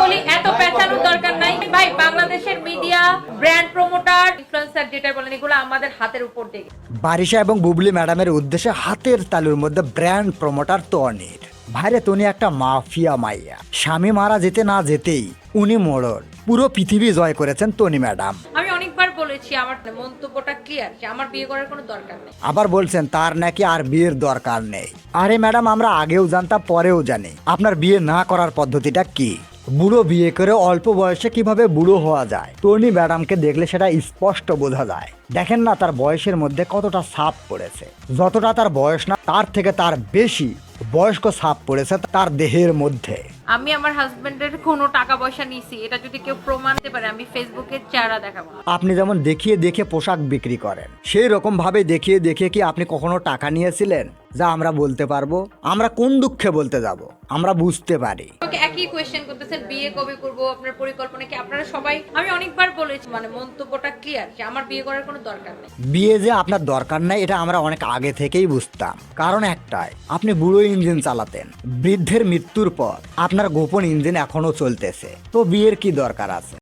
বলি এত পেঁচানোর দরকার নাই। ভাই বাংলাদেশের মিডিয়া ব্র্যান্ড প্রমোটার ইনফ্লুয়েন্সার যেটা বলেন এগুলো আমাদের হাতের উপর দিয়ে বারিশা এবং বুবলি ম্যাডামের উদ্দেশ্যে হাতের তালুর মধ্যে ব্র্যান্ড প্রমোটার তনির ভাইরে তনি একটা মাফিয়া মাইয়া। স্বামী মারা যেতে না যেতেই উনি মোড়র পুরো পৃথিবী জয় করেছেন তনি ম্যাডাম। আমি অনেকবার বলেছি আমার মন্তব্যটা ক্লিয়ার যে আমার বিয়ে করার কোনো দরকার নেই। আবার বলছেন তার নাকি আর বিয়ের দরকার নেই। আরে ম্যাডাম আমরা আগেও জানতাম পরেও জানি। আপনার বিয়ে না করার পদ্ধতিটা কি? বুড়ো বিয়ে করে অল্প বয়সে কীভাবে বুড়ো হওয়া যায়? টনি ম্যাডামকে দেখলে সেটা স্পষ্ট বোঝা যায়। দেখেন না তার বয়সের মধ্যে কতটা ছাপ পড়েছে। যতটা তার বয়স না তার থেকে তার বেশি বয়স্ক ছাপ পড়েছে তার দেহের মধ্যে। আমি আমার হাজবেন্ডের কোনো টাকা পয়সা নিছি এটা যদি কেউ প্রমাণ দিতে পারে আমি ফেসবুকে চেহারা দেখাবো। আপনি যেমন দেখিয়ে দেখে পোশাক বিক্রি করেন সেই রকম ভাবে দেখিয়ে দেখে কি আপনি কখনো টাকা নিয়েছিলেন? যা আমরা বলতে পারব। আমরা কোন দুঃখে বলতে যাব? আমরা বুঝতে পারি। একই কোয়েশ্চেন করতেছেন? বিয়ে কবে করব? আপনার পরিকল্পনা কি? আপনারা সবাই, আমি অনেকবার বলেছি মানে মন্তব্যটা ক্লিয়ার যে আমার বিয়ে করার কোনো দরকার নেই। বিয়ে যে আপনার দরকার নাই, এটা আমরা অনেক আগে থেকেই বুঝতাম। কারণ একটাই, আপনি বুড়ো ইঞ্জিন চালাতেন, বৃদ্ধের মৃত্যুর পর আপনার গোপন ইঞ্জিন এখনও চলতেছে। তো বিয়ের কি দরকার আছে?